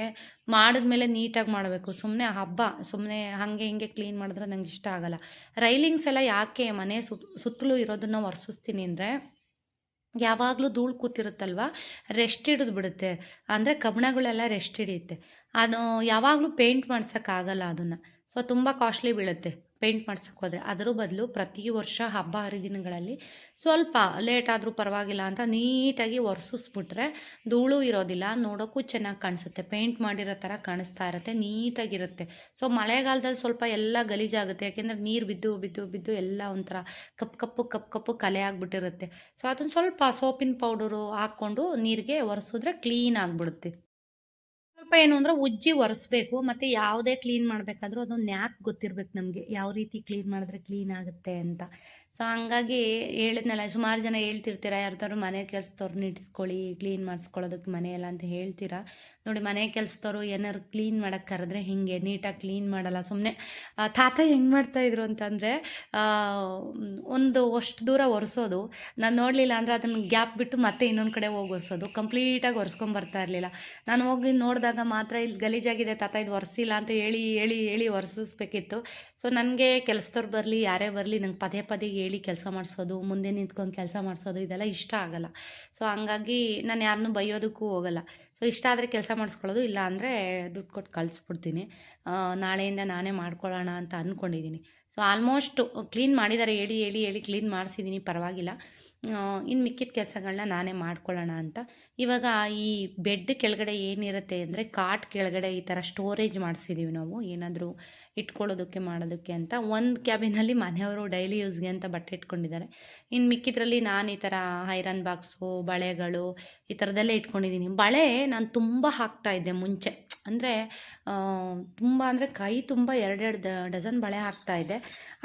Speaker 2: ಮಾಡಿದ್ಮೇಲೆ ನೀಟಾಗಿ ಮಾಡಬೇಕು. ಸುಮ್ಮನೆ ಹಬ್ಬ ಸುಮ್ಮನೆ ಹಾಗೆ ಹಿಂಗೆ ಕ್ಲೀನ್ ಮಾಡಿದ್ರೆ ನಂಗೆ ಇಷ್ಟ ಆಗಲ್ಲ. ರೈಲಿಂಗ್ಸ್ ಎಲ್ಲ ಯಾಕೆ ಮನೆ ಸುತ್ ಸುತ್ತಲೂ ಇರೋದನ್ನ ಒರೆಸಿಸ್ತೀನಿ ಅಂದರೆ, ಯಾವಾಗಲೂ ಧೂಳು ಕೂತಿರುತ್ತಲ್ವ? ರೆಸ್ಟ್ ಹಿಡಿದು ಬಿಡುತ್ತೆ. ಅಂದರೆ ಕಬ್ಬಣಗಳೆಲ್ಲ ರೆಸ್ಟ್ ಹಿಡಿಯುತ್ತೆ. ಅದು ಯಾವಾಗಲೂ ಪೇಂಟ್ ಮಾಡ್ಸೋಕ್ಕಾಗಲ್ಲ ಅದನ್ನು. ಸೊ ತುಂಬ ಕಾಸ್ಟ್ಲಿ ಬೀಳುತ್ತೆ. ಪೇಂಟ್ ಮಾಡ್ಸೋಕ್ಕೆ ಹೋದರೆ ಅದರ ಬದಲು ಪ್ರತಿ ವರ್ಷ ಹಬ್ಬ ಹರಿದಿನಗಳಲ್ಲಿ ಸ್ವಲ್ಪ ಲೇಟ್ ಆದರೂ ಪರವಾಗಿಲ್ಲ ಅಂತ ನೀಟಾಗಿ ಒರೆಸಿಸ್ಬಿಟ್ರೆ ಧೂಳು ಇರೋದಿಲ್ಲ, ನೋಡೋಕ್ಕೂ ಚೆನ್ನಾಗಿ ಕಾಣಿಸುತ್ತೆ. ಪೇಂಟ್ ಮಾಡಿರೋ ಥರ ಕಾಣಿಸ್ತಾ ಇರುತ್ತೆ, ನೀಟಾಗಿರುತ್ತೆ. ಸೊ ಮಳೆಗಾಲದಲ್ಲಿ ಸ್ವಲ್ಪ ಎಲ್ಲ ಗಲೀಜಾಗುತ್ತೆ, ಯಾಕೆಂದರೆ ನೀರು ಬಿದ್ದು ಬಿದ್ದು ಬಿದ್ದು ಎಲ್ಲ ಒಂಥರ ಕಪ್ಪು ಕಪ್ಪು ಕಪ್ಪು ಕಪ್ಪು ಕಲೆ ಆಗಿಬಿಟ್ಟಿರುತ್ತೆ. ಸೊ ಅದನ್ನು ಸ್ವಲ್ಪ ಸೋಪಿನ ಪೌಡರು ಹಾಕ್ಕೊಂಡು ನೀರಿಗೆ ಒರೆಸಿದ್ರೆ ಕ್ಲೀನ್ ಆಗಿಬಿಡುತ್ತೆ. ಸ್ವಲ್ಪ ಏನು ಅಂದರೆ ಉಜ್ಜಿ ಒರೆಸ್ಬೇಕು, ಮತ್ತು ಯಾವುದೇ ಕ್ಲೀನ್ ಮಾಡಬೇಕಾದ್ರೂ ಅದೊಂದು ನ್ಯಾಕ್ ಗೊತ್ತಿರ್ಬೇಕು ನಮಗೆ. ಯಾವ ರೀತಿ ಕ್ಲೀನ್ ಮಾಡಿದ್ರೆ ಕ್ಲೀನ್ ಆಗುತ್ತೆ ಅಂತ. ಸೊ ಹಂಗಾಗಿ ಹೇಳಿದ್ನಲ್ಲ, ಸುಮಾರು ಜನ ಹೇಳ್ತಿರ್ತೀರ, ಯಾರ್ದಾದ್ರು ಮನೆ ಕೆಲಸದವ್ರು ಇಟ್ಸ್ಕೊಳ್ಳಿ ಕ್ಲೀನ್ ಮಾಡಿಸ್ಕೊಳ್ಳೋದಕ್ಕೆ ಮನೆಯಲ್ಲ ಅಂತ ಹೇಳ್ತೀರಾ? ನೋಡಿ, ಮನೆ ಕೆಲಸದವ್ರು ಏನಾದ್ರು ಕ್ಲೀನ್ ಮಾಡೋಕ್ಕೆ ಕರೆದ್ರೆ ಹಿಂಗೆ ನೀಟಾಗಿ ಕ್ಲೀನ್ ಮಾಡಲ್ಲ. ಸುಮ್ಮನೆ ತಾತ ಹೆಂಗೆ ಮಾಡ್ತಾಯಿದ್ರು ಅಂತಂದರೆ ಒಂದು ಅಷ್ಟು ದೂರ ಒರೆಸೋದು. ನಾನು ನೋಡಲಿಲ್ಲ ಅಂದರೆ ಅದನ್ನು ಗ್ಯಾಪ್ ಬಿಟ್ಟು ಮತ್ತೆ ಇನ್ನೊಂದು ಕಡೆ ಹೋಗಿ ಒರೆಸೋದು. ಕಂಪ್ಲೀಟಾಗಿ ಒರೆಸ್ಕೊಂಡ್ ಬರ್ತಾ ಇರಲಿಲ್ಲ. ನಾನು ಹೋಗಿ ನೋಡಿದಾಗ ಮಾತ್ರ ಇಲ್ಲಿ ಗಲೀಜಾಗಿದೆ, ತಾತ ಇದು ಒರೆಸಿಲ್ಲ ಅಂತ ಹೇಳಿ ಹೇಳಿ ಹೇಳಿ ಒರೆಸಿಸ್ಬೇಕಿತ್ತು. ಸೊ ನನಗೆ ಕೆಲಸದವ್ರು ಬರಲಿ, ಯಾರೇ ಬರಲಿ, ನಂಗೆ ಪದೇ ಪದೇ ಕೆಲಸ ಮಾಡಿಸೋದು, ಮುಂದೆ ನಿಂತ್ಕೊಂಡು ಕೆಲಸ ಮಾಡಿಸೋದು ಇದೆಲ್ಲ ಇಷ್ಟ ಆಗಲ್ಲ. ಸೊ ಹಂಗಾಗಿ ನಾನು ಯಾರನ್ನೂ ಬೈಯೋದಕ್ಕೂ ಹೋಗಲ್ಲ. ಸೊ ಇಷ್ಟ ಆದರೆ ಕೆಲಸ ಮಾಡಿಸ್ಕೊಳ್ಳೋದು, ಇಲ್ಲ ಅಂದರೆ ದುಡ್ಡು ಕೊಟ್ಟು ಕಳಿಸ್ಬಿಡ್ತೀನಿ. ನಾಳೆಯಿಂದ ನಾನೇ ಮಾಡ್ಕೊಳ್ಳೋಣ ಅಂತ ಅಂದ್ಕೊಂಡಿದ್ದೀನಿ ಸೊ ಆಲ್ಮೋಸ್ಟ್ ಕ್ಲೀನ್ ಮಾಡಿದ್ದಾರೆ ಹೇಳಿ ಹೇಳಿ ಹೇಳಿ ಕ್ಲೀನ್ ಮಾಡಿಸಿದ್ದೀನಿ ಪರವಾಗಿಲ್ಲ. ಇನ್ನು ಮಿಕ್ಕಿದ ಕೆಲಸಗಳನ್ನ ನಾನೇ ಮಾಡ್ಕೊಳ್ಳೋಣ ಅಂತ ಇವಾಗ ಈ ಬೆಡ್ ಕೆಳಗಡೆ ಏನಿರುತ್ತೆ ಅಂದರೆ ಕಾಟ್ ಕೆಳಗಡೆ ಈ ಥರ ಸ್ಟೋರೇಜ್ ಮಾಡಿಸಿದ್ದೀವಿ ನಾವು. ಏನಾದರೂ ಇಟ್ಕೊಳ್ಳೋದಕ್ಕೆ, ಮಾಡೋದಕ್ಕೆ ಅಂತ. ಒಂದು ಕ್ಯಾಬಿನಲ್ಲಿ ಮನೆಯವರು ಡೈಲಿ ಯೂಸ್ಗೆ ಅಂತ ಬಟ್ಟೆ ಇಟ್ಕೊಂಡಿದ್ದಾರೆ. ಇನ್ನು ಮಿಕ್ಕಿದ್ರಲ್ಲಿ ನಾನು ಈ ಥರ ಐರನ್ ಬಾಕ್ಸು ಬಳೆಗಳು ಈ ಥರದ್ದೆಲ್ಲ ಇಟ್ಕೊಂಡಿದ್ದೀನಿ. ಬಳೆ ನಾನು ತುಂಬ ಹಾಕ್ತಾ ಇದ್ದೆ ಮುಂಚೆ. ಅಂದರೆ ತುಂಬ ಅಂದರೆ ಕೈ ತುಂಬ ಎರಡೆರಡು ಡಜನ್ ಬಳೆ ಹಾಕ್ತಾ ಇದ್ದೆ.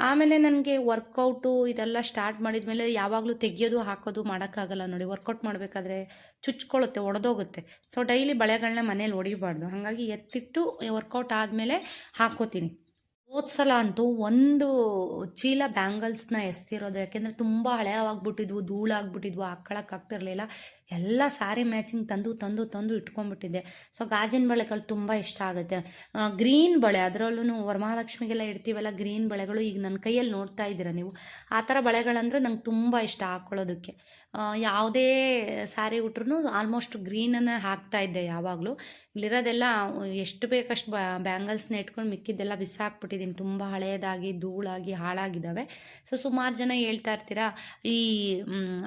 Speaker 2: ಆಮೇಲೆ ನನಗೆ ವರ್ಕೌಟು ಇದೆಲ್ಲ ಸ್ಟಾರ್ಟ್ ಮಾಡಿದ ಮೇಲೆ ಯಾವಾಗಲೂ ತೆಗಿಯೋದು, ಹಾಕೋದು ಮಾಡೋಕ್ಕಾಗಲ್ಲ ನೋಡಿ. ವರ್ಕೌಟ್ ಮಾಡಬೇಕಾದ್ರೆ ಚುಚ್ಕೊಳ್ಳುತ್ತೆ ಒಡೆದೋಗುತ್ತೆ. ಸೊ ಡೈಲಿ ಬಳೆಗಳನ್ನ ಮನೇಲಿ ಒಡಿಬಾರ್ದು. ಹಾಗಾಗಿ ಎತ್ತಿಟ್ಟು ವರ್ಕೌಟ್ ಆದಮೇಲೆ ಹಾಕ್ಕೋತೀನಿ ಸಲ ಅಂತೂ ಒಂದು ಚೀಲ ಬ್ಯಾಂಗಲ್ಸ್ನ ಎಸ್ತಿರೋದು. ಯಾಕೆಂದರೆ ತುಂಬ ಹಳೆಯವಾಗ್ಬಿಟ್ಟಿದ್ವು ಧೂಳಾಗ್ಬಿಟ್ಟಿದ್ವು ಹಾಕ್ಕೊಳಕ್ಕಾಗ್ತಿರ್ಲಿಲ್ಲ ಎಲ್ಲ ಸಾರಿ ಮ್ಯಾಚಿಂಗ್ ತಂದು ತಂದು ತಂದು ಇಟ್ಕೊಂಡ್ಬಿಟ್ಟಿದ್ದೆ. ಸೊ ಗಾಜಿನ ಬಳೆಗಳು ತುಂಬ ಇಷ್ಟ ಆಗುತ್ತೆ. ಗ್ರೀನ್ ಬಳೆ ಅದರಲ್ಲೂ ವರಮಹಾಲಕ್ಷ್ಮಿಗೆಲ್ಲ ಇಡ್ತೀವಲ್ಲ ಗ್ರೀನ್ ಬಳೆಗಳು ಈಗ ನನ್ನ ಕೈಯಲ್ಲಿ ನೋಡ್ತಾ ಇದ್ದೀರಾ ನೀವು? ಆ ಥರ ಬಳೆಗಳಂದರೆ ನಂಗೆ ತುಂಬ ಇಷ್ಟ ಹಾಕ್ಕೊಳ್ಳೋದಕ್ಕೆ ಯಾವುದೇ ಸಾರಿ ಉಟ್ರೂ ಆಲ್ಮೋಸ್ಟ್ ಗ್ರೀನನ್ನು ಹಾಕ್ತಾ ಇದ್ದೆ ಯಾವಾಗಲೂ. ಇಲ್ಲಿರೋದೆಲ್ಲ ಎಷ್ಟು ಬೇಕಷ್ಟು ಬ್ಯಾಂಗಲ್ಸ್ನ ಇಟ್ಕೊಂಡು ಮಿಕ್ಕಿದ್ದೆಲ್ಲ ಬಿಸಾಕ್ಬಿಟ್ಟಿದ್ದೀನಿ ತುಂಬ ಹಳೆಯದಾಗಿ ಧೂಳಾಗಿ, ಹಾಳಾಗಿದ್ದಾವೆ. ಸೊ ಸುಮಾರು ಜನ ಹೇಳ್ತಾ ಇರ್ತೀರಾ, ಈ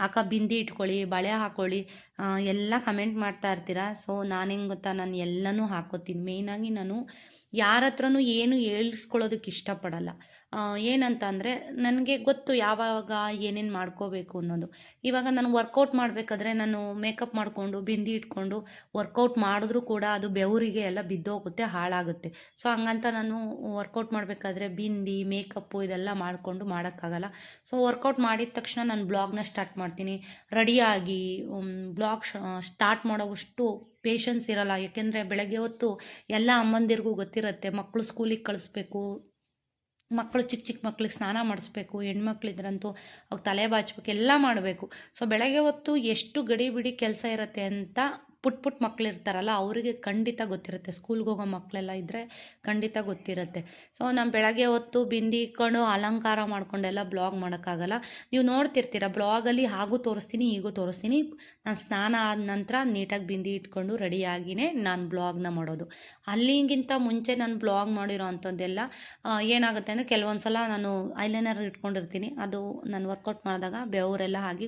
Speaker 2: ಅಕ್ಕ ಬಿಂದಿ ಇಟ್ಕೊಳ್ಳಿ, ಬಳೆ ಹಾಕೊಳ್ಳಿ ಎಲ್ಲ ಕಮೆಂಟ್ ಮಾಡ್ತಾ ಇರ್ತೀರಾ? ಸೊ ನಾನು ಹೆಂಗೆ ಗೊತ್ತಾ, ನಾನು ಎಲ್ಲನೂ ಹಾಕೋತೀನಿ. ಮೇಯ್ನಾಗಿ ನಾನು ಯಾರ ಹತ್ರನೂ ಏನು ಹೇಳಿಸ್ಕೊಳ್ಳೋದಕ್ಕೆ ಇಷ್ಟಪಡಲ್ಲ. ಏನಂತ ಅಂದರೆ ನನಗೆ ಗೊತ್ತು ಯಾವಾಗ ಏನೇನು ಮಾಡ್ಕೋಬೇಕು ಅನ್ನೋದು. ಇವಾಗ ನಾನು ವರ್ಕೌಟ್ ಮಾಡಬೇಕಾದ್ರೆ ನಾನು ಮೇಕಪ್ ಮಾಡಿಕೊಂಡು, ಬಿಂದಿ ಇಟ್ಕೊಂಡು ವರ್ಕೌಟ್ ಮಾಡಿದ್ರೂ ಕೂಡ ಅದು ಬೆವರಿಗೆ ಎಲ್ಲ ಬಿದ್ದೋಗುತ್ತೆ, ಹಾಳಾಗುತ್ತೆ. ಸೊ ಹಂಗಂತ ನಾನು ವರ್ಕೌಟ್ ಮಾಡಬೇಕಾದ್ರೆ ಬಿಂದಿ ಮೇಕಪ್ಪು ಇದೆಲ್ಲ ಮಾಡಿಕೊಂಡು ಮಾಡೋಕ್ಕಾಗಲ್ಲ. ಸೊ ವರ್ಕೌಟ್ ಮಾಡಿದ ತಕ್ಷಣ ನಾನು ಬ್ಲಾಗ್ನ ಸ್ಟಾರ್ಟ್ ಮಾಡ್ತೀನಿ. ರೆಡಿಯಾಗಿ ಬ್ಲಾಗ್ ಸ್ಟಾರ್ಟ್ ಮಾಡೋವಷ್ಟು ಪೇಷನ್ಸ್ ಇರಲ್ಲ. ಯಾಕೆಂದರೆ ಬೆಳಗ್ಗೆ ಹೊತ್ತು ಎಲ್ಲ ಅಮ್ಮಂದಿರಿಗೂ ಗೊತ್ತಿರುತ್ತೆ ಮಕ್ಕಳು ಸ್ಕೂಲಿಗೆ ಕಳಿಸ್ಬೇಕು ಮಕ್ಕಳು ಚಿಕ್ಕ ಚಿಕ್ಕ ಮಕ್ಳಿಗೆ ಸ್ನಾನ ಮಾಡಿಸ್ಬೇಕು, ಹೆಣ್ಮಕ್ಳಿದ್ರಂತೂ ಅವ್ರು ತಲೆ ಬಾಚ್ಬೇಕು, ಎಲ್ಲ ಮಾಡಬೇಕು. ಸೊ ಬೆಳಗ್ಗೆ ಹೊತ್ತು ಎಷ್ಟು ಗಡಿಬಿಡಿ ಕೆಲಸ ಇರುತ್ತೆ ಅಂತ ಪುಟ್ ಪುಟ್ ಮಕ್ಳು ಇರ್ತಾರಲ್ಲ ಅವರಿಗೆ ಖಂಡಿತ ಗೊತ್ತಿರುತ್ತೆ. ಸ್ಕೂಲ್ಗೆ ಹೋಗೋ ಮಕ್ಕಳೆಲ್ಲ ಇದ್ದರೆ ಖಂಡಿತ ಗೊತ್ತಿರುತ್ತೆ. ಸೊ ನಾನು ಬೆಳಗ್ಗೆ ಹೊತ್ತು ಬಿಂದಿ ಇಕ್ಕೊಂಡು ಅಲಂಕಾರ ಮಾಡ್ಕೊಂಡೆಲ್ಲ ಬ್ಲಾಗ್ ಮಾಡೋಕ್ಕಾಗಲ್ಲ. ನೀವು ನೋಡ್ತಿರ್ತೀರ ಬ್ಲಾಗಲ್ಲಿ ಹಾಗೂ ತೋರಿಸ್ತೀನಿ ಈಗೂ ತೋರಿಸ್ತೀನಿ. ನಾನು ಸ್ನಾನ ಆದ ನಂತರ ನೀಟಾಗಿ ಬಿಂದಿ ಇಟ್ಕೊಂಡು ರೆಡಿಯಾಗಿಯೇ ನಾನು ಬ್ಲಾಗ್ನ ಮಾಡೋದು. ಅಲ್ಲಿಗಿಂತ ಮುಂಚೆ ನಾನು ಬ್ಲಾಗ್ ಮಾಡಿರೋ ಅಂಥದ್ದೆಲ್ಲ ಏನಾಗುತ್ತೆ ಅಂದರೆ ಕೆಲವೊಂದು ಸಲ ನಾನು ಐಲೈನರ್ ಇಟ್ಕೊಂಡಿರ್ತೀನಿ. ಅದು ನಾನು ವರ್ಕೌಟ್ ಮಾಡಿದಾಗ ಬೆವರೆಲ್ಲ ಆಗಿ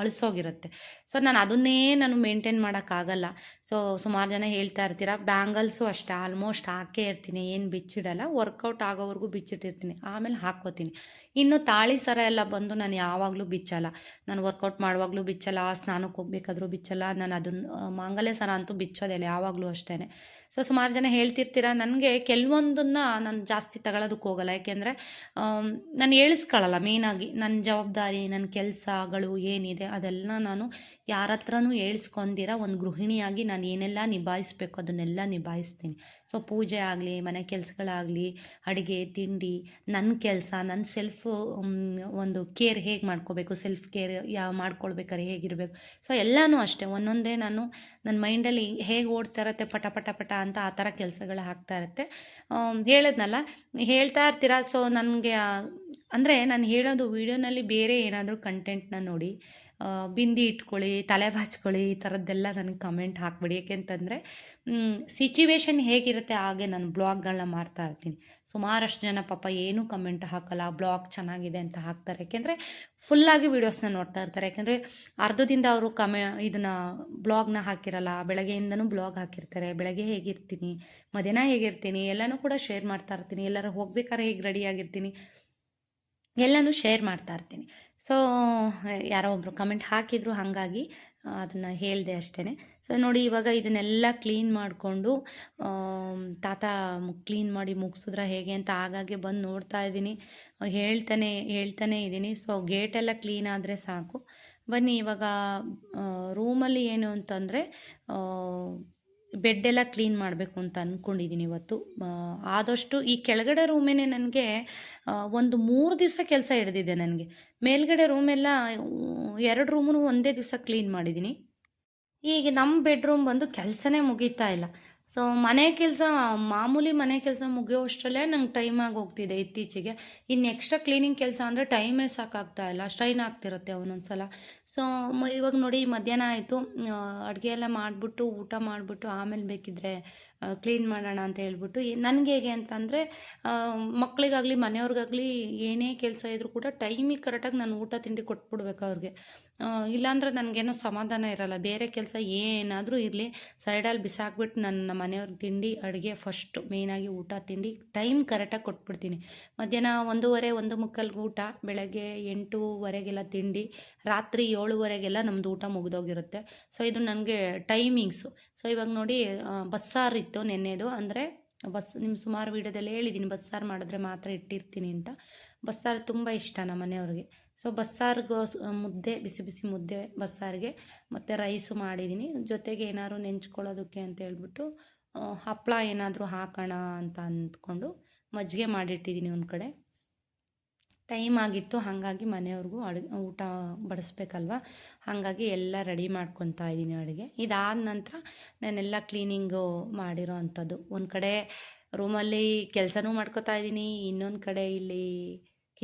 Speaker 2: ಅಳಿಸೋಗಿರುತ್ತೆ. ಸೊ ನಾನು ಅದನ್ನೇ ನಾನು ಮೇಂಟೈನ್ ಮಾಡೋಕ್ಕಾಗಲ್ಲ. ಸೊ ಸುಮಾರು ಜನ ಹೇಳ್ತಾ ಇರ್ತೀರ, ಬ್ಯಾಂಗಲ್ಸು ಅಷ್ಟೇ ಆಲ್ಮೋಸ್ಟ್ ಹಾಕೇ ಇರ್ತೀನಿ, ಏನು ಬಿಚ್ಚಿಡಲ್ಲ ವರ್ಕೌಟ್ ಆಗೋವರೆಗೂ ಬಿಚ್ಚಿಟ್ಟಿರ್ತೀನಿ, ಆಮೇಲೆ ಹಾಕ್ಕೋತೀನಿ. ಇನ್ನು ತಾಳಿ ಸರ ಎಲ್ಲ ಬಂದು ನಾನು ಯಾವಾಗಲೂ ಬಿಚ್ಚಲ್ಲ. ನಾನು ವರ್ಕೌಟ್ ಮಾಡುವಾಗಲೂ ಬಿಚ್ಚಲ್ಲ, ಸ್ನಾನಕ್ಕೆ ಹೋಗ್ಬೇಕಾದ್ರೂ ಬಿಚ್ಚಲ್ಲ, ನಾನು ಅದನ್ನು ಮಾಂಗಲ್ಯ ಸರ ಅಂತೂ ಬಿಚ್ಚೋದಿಲ್ಲ ಯಾವಾಗಲೂ ಅಷ್ಟೇ ಸೊ ಸುಮಾರು ಜನ ಹೇಳ್ತಿರ್ತೀರ, ನನಗೆ ಕೆಲವೊಂದನ್ನು ನಾನು ಜಾಸ್ತಿ ತಗೊಳ್ಳೋದಕ್ಕೆ ಹೋಗಲ್ಲ. ಯಾಕೆಂದರೆ ನಾನು ಹೇಳಿಸ್ಕೊಳ್ಳಲ್ಲ ಮೇನಾಗಿ ನನ್ನ ಜವಾಬ್ದಾರಿ ನನ್ನ ಕೆಲಸಗಳು ಏನಿದೆ ಅದೆಲ್ಲ ನಾನು ಯಾರ ಹತ್ರನೂ ಒಂದು ಗೃಹಿಣಿಯಾಗಿ ನಾನು ಏನೆಲ್ಲ ನಿಭಾಯಿಸ್ಬೇಕು ಅದನ್ನೆಲ್ಲ ನಿಭಾಯಿಸ್ತೀನಿ. ಸೊ ಪೂಜೆ ಆಗಲಿ, ಮನೆ ಕೆಲಸಗಳಾಗಲಿ, ಅಡುಗೆ, ತಿಂಡಿ ನನ್ನ ಕೆಲಸ ನನ್ನ ಸೆಲ್ಫ್ ಒಂದು ಕೇರ್ ಹೇಗೆ ಮಾಡ್ಕೋಬೇಕು ಸೆಲ್ಫ್ ಕೇರ್ ಯಾವ ಮಾಡ್ಕೊಳ್ಬೇಕಾದ್ರೆ ಹೇಗಿರಬೇಕು. ಸೊ ಎಲ್ಲನೂ ಅಷ್ಟೇ. ಒಂದೊಂದೇ ನಾನು ನನ್ನ ಮೈಂಡಲ್ಲಿ ಹೇಗೆ ಓಡ್ತಾ ಇರತ್ತೆ ಪಟ ಪಟ ಪಟ ಅಂತ ಆ ಥರ ಕೆಲಸಗಳು ಆಗ್ತಾ ಇರುತ್ತೆ. ಹೇಳಿದ್ನಲ್ಲ, ಹೇಳ್ತಾ ಇರ್ತೀರಾ? ಸೊ ನನಗೆ, ಅಂದರೆ ನಾನು ಹೇಳೋದು ವೀಡಿಯೋನಲ್ಲಿ ಬೇರೆ ಏನಾದರೂ ಕಂಟೆಂಟ್ನ ನೋಡಿ. ಬಿಂದಿ ಇಟ್ಕೊಳ್ಳಿ, ತಲೆ ಬಾಚ್ಕೊಳ್ಳಿ, ಈ ಥರದ್ದೆಲ್ಲ ನನಗೆ ಕಮೆಂಟ್ ಹಾಕ್ಬಿಡಿ. ಯಾಕೆಂತಂದರೆ ಸಿಚುವೇಶನ್ ಹೇಗಿರುತ್ತೆ ಹಾಗೆ ನಾನು ಬ್ಲಾಗ್ಗಳನ್ನ ಮಾಡ್ತಾ ಇರ್ತೀನಿ. ಸುಮಾರಷ್ಟು ಜನ ಪಾಪ ಏನೂ ಕಮೆಂಟ್ ಹಾಕಲ್ಲ, ಬ್ಲಾಗ್ ಚೆನ್ನಾಗಿದೆ ಅಂತ ಹಾಕ್ತಾರೆ. ಯಾಕೆಂದರೆ ಫುಲ್ಲಾಗಿ ವೀಡಿಯೋಸ್ನ ನೋಡ್ತಾ ಇರ್ತಾರೆ. ಯಾಕೆಂದರೆ, ಅರ್ಧದಿಂದ ಅವರು ಕಮೆ, ಇದನ್ನು ಬ್ಲಾಗ್ನ ಹಾಕಿರಲ್ಲ, ಬೆಳಗ್ಗೆಯಿಂದನೂ ಬ್ಲಾಗ್ ಹಾಕಿರ್ತಾರೆ. ಬೆಳಗ್ಗೆ ಹೇಗಿರ್ತೀನಿ, ಮಧ್ಯಾಹ್ನ ಹೇಗಿರ್ತೀನಿ, ಎಲ್ಲನೂ ಕೂಡ ಶೇರ್ ಮಾಡ್ತಾ ಇರ್ತೀನಿ. ಎಲ್ಲರೂ ಹೋಗ್ಬೇಕಾದ್ರೆ ಹೇಗೆ ರೆಡಿಯಾಗಿರ್ತೀನಿ ಎಲ್ಲನೂ ಶೇರ್ ಮಾಡ್ತಾ ಇರ್ತೀನಿ. ಸೊ ಯಾರೋ ಒಬ್ಬರು ಕಮೆಂಟ್ ಹಾಕಿದ್ರು ಹಾಗಾಗಿ ಅದನ್ನು ಹೇಳಿದೆ ಅಷ್ಟೇ ಸೊ ನೋಡಿ ಇವಾಗ ಇದನ್ನೆಲ್ಲ ಕ್ಲೀನ್ ಮಾಡಿಕೊಂಡು ತಾತ ಕ್ಲೀನ್ ಮಾಡಿ ಮುಗಿಸಿದ್ರ ಹೇಗೆ ಅಂತ ಆಗಾಗ್ಗೆ ಬಂದು ನೋಡ್ತಾ ಇದ್ದೀನಿ. ಹೇಳ್ತಾನೆ ಹೇಳ್ತಾನೆ ಇದ್ದೀನಿ. ಸೊ ಗೇಟೆಲ್ಲ ಕ್ಲೀನ್ ಆದರೆ ಸಾಕು. ಬನ್ನಿ ಇವಾಗ ರೂಮಲ್ಲಿ ಏನು ಅಂತಂದರೆ ಬೆಡ್ಡೆಲ್ಲ ಕ್ಲೀನ್ ಮಾಡಬೇಕು ಅಂತ ಅಂದ್ಕೊಂಡಿದ್ದೀನಿ ಇವತ್ತು. ಆದಷ್ಟು ಈ ಕೆಳಗಡೆ ರೂಮೇನೆ ನನಗೆ ಒಂದು ಮೂರು ದಿವಸ ಕೆಲಸ ಹಿಡ್ದಿದೆ ನನಗೆ. ಮೇಲ್ಗಡೆ ರೂಮೆಲ್ಲ, ಎರಡು ರೂಮು ಒಂದೇ ದಿವಸ ಕ್ಲೀನ್ ಮಾಡಿದ್ದೀನಿ ಈಗ ನಮ್ಮ ಬೆಡ್ರೂಮ್ ಬಂದು ಕೆಲಸನೇ ಮುಗೀತಾ ಇಲ್ಲ. ಸೊ ಮನೆ ಕೆಲಸ, ಮಾಮೂಲಿ ಮನೆ ಕೆಲಸ ಮುಗಿಯೋಷ್ಟರಲ್ಲೇ ನಂಗೆ ಟೈಮ್ ಆಗಿ ಹೋಗ್ತಿದೆ ಇತ್ತೀಚೆಗೆ. ಇನ್ನು ಎಕ್ಸ್ಟ್ರಾ ಕ್ಲೀನಿಂಗ್ ಕೆಲಸ ಅಂದರೆ ಟೈಮೇ ಸಾಕಾಗ್ತಾ ಇಲ್ಲ. ಸ್ಟ್ರೈನ್ ಆಗ್ತಿರುತ್ತೆ ಒಂದೊಂದು ಸಲ ಸೊ ಇವಾಗ ನೋಡಿ ಮಧ್ಯಾಹ್ನ ಆಯಿತು. ಅಡುಗೆ ಎಲ್ಲ ಮಾಡಿಬಿಟ್ಟು, ಊಟ ಮಾಡಿಬಿಟ್ಟು, ಆಮೇಲೆ ಬೇಕಿದ್ರೆ ಕ್ಲೀನ್ ಮಾಡೋಣ ಅಂತ ಹೇಳ್ಬಿಟ್ಟು ನನಗೆ ಹೇಗೆ ಅಂತಂದರೆ ಮಕ್ಕಳಿಗಾಗಲಿ ಮನೆಯವ್ರಿಗಾಗಲಿ ಏನೇ ಕೆಲಸ ಇದ್ದರೂ ಕೂಡ ಟೈಮಿಗೆ ಕರೆಕ್ಟಾಗಿ ನಾನು ಊಟ, ತಿಂಡಿ ಕೊಟ್ಬಿಡ್ಬೇಕು ಅವ್ರಿಗೆ. ಇಲ್ಲಾಂದ್ರೆ ನನಗೇನೋ ಸಮಾಧಾನ ಇರಲ್ಲ. ಬೇರೆ ಕೆಲಸ ಏನಾದರೂ ಇರಲಿ. ಸೈಡಲ್ಲಿ ಬಿಸಾಕ್ಬಿಟ್ಟು ನನ್ನ ಮನೆಯವ್ರಿಗೆ ತಿಂಡಿ, ಅಡುಗೆ ಫಸ್ಟು ಮೇಯ್ನಾಗಿ ಊಟ, ತಿಂಡಿ ಟೈಮ್ ಕರೆಕ್ಟಾಗಿ ಕೊಟ್ಬಿಡ್ತೀನಿ. ಮಧ್ಯಾಹ್ನ ಒಂದೂವರೆ, ಒಂದು ಮುಕ್ಕಲ್ಗೆ ಊಟ, ಬೆಳಗ್ಗೆ ಎಂಟೂವರೆಗೆಲ್ಲ ತಿಂಡಿ, ರಾತ್ರಿ ಏಳುವರೆಗೆಲ್ಲ ನಮ್ಮದು ಊಟ ಮುಗಿದೋಗಿರುತ್ತೆ. ಸೊ ಇದು ನನಗೆ ಟೈಮಿಂಗ್ಸು ಸೊ ಇವಾಗ ನೋಡಿ ಬಸ್ಸಾರು ಇತ್ತು ನೆನ್ನೆದು. ಅಂದರೆ ಬಸ್ ನಿಮ್ಮ ಸುಮಾರು ವೀಡಿಯೋದಲ್ಲಿ ಹೇಳಿದ್ದೀನಿ ಬಸ್ಸಾರು ಮಾಡಿದ್ರೆ ಮಾತ್ರ ಇಟ್ಟಿರ್ತೀನಿ ಅಂತ. ಬಸ್ಸಾರು ತುಂಬ ಇಷ್ಟ ನಮ್ಮ ಮನೆಯವ್ರಿಗೆ. ಸೊ ಬಸ್ಸಾರಿಗೋಸ್ ಮುದ್ದೆ, ಬಿಸಿ ಬಿಸಿ ಮುದ್ದೆ ಬಸ್ಸಾರಿಗೆ ಮತ್ತು ರೈಸು ಮಾಡಿದ್ದೀನಿ ಜೊತೆಗೆ ಏನಾದ್ರು ನೆಂಚ್ಕೊಳ್ಳೋದಕ್ಕೆ ಅಂತ ಹೇಳ್ಬಿಟ್ಟು ಹಪ್ಪಳ ಏನಾದರೂ ಹಾಕೋಣ ಅಂತ ಅಂದ್ಕೊಂಡು ಮಜ್ಜಿಗೆ ಮಾಡಿಟ್ಟಿದ್ದೀನಿ ಒಂದು ಕಡೆ. ಟೈಮ್ ಆಗಿತ್ತು, ಹಾಗಾಗಿ ಮನೆಯವ್ರಿಗೂ ಅಡುಗೆ ಊಟ ಬಡಿಸ್ಬೇಕಲ್ವ? ಹಾಗಾಗಿ ಎಲ್ಲ ರೆಡಿ ಮಾಡ್ಕೊತಾ ಇದ್ದೀನಿ ಅಡುಗೆ. ಇದಾದ ನಂತರ ನಾನೆಲ್ಲ ಕ್ಲೀನಿಂಗು ಮಾಡಿರೋ ಅಂಥದ್ದು. ಒಂದು ಕಡೆ ರೂಮಲ್ಲಿ ಕೆಲಸನೂ ಮಾಡ್ಕೊತಾ ಇದ್ದೀನಿ ಇನ್ನೊಂದು ಕಡೆ ಇಲ್ಲಿ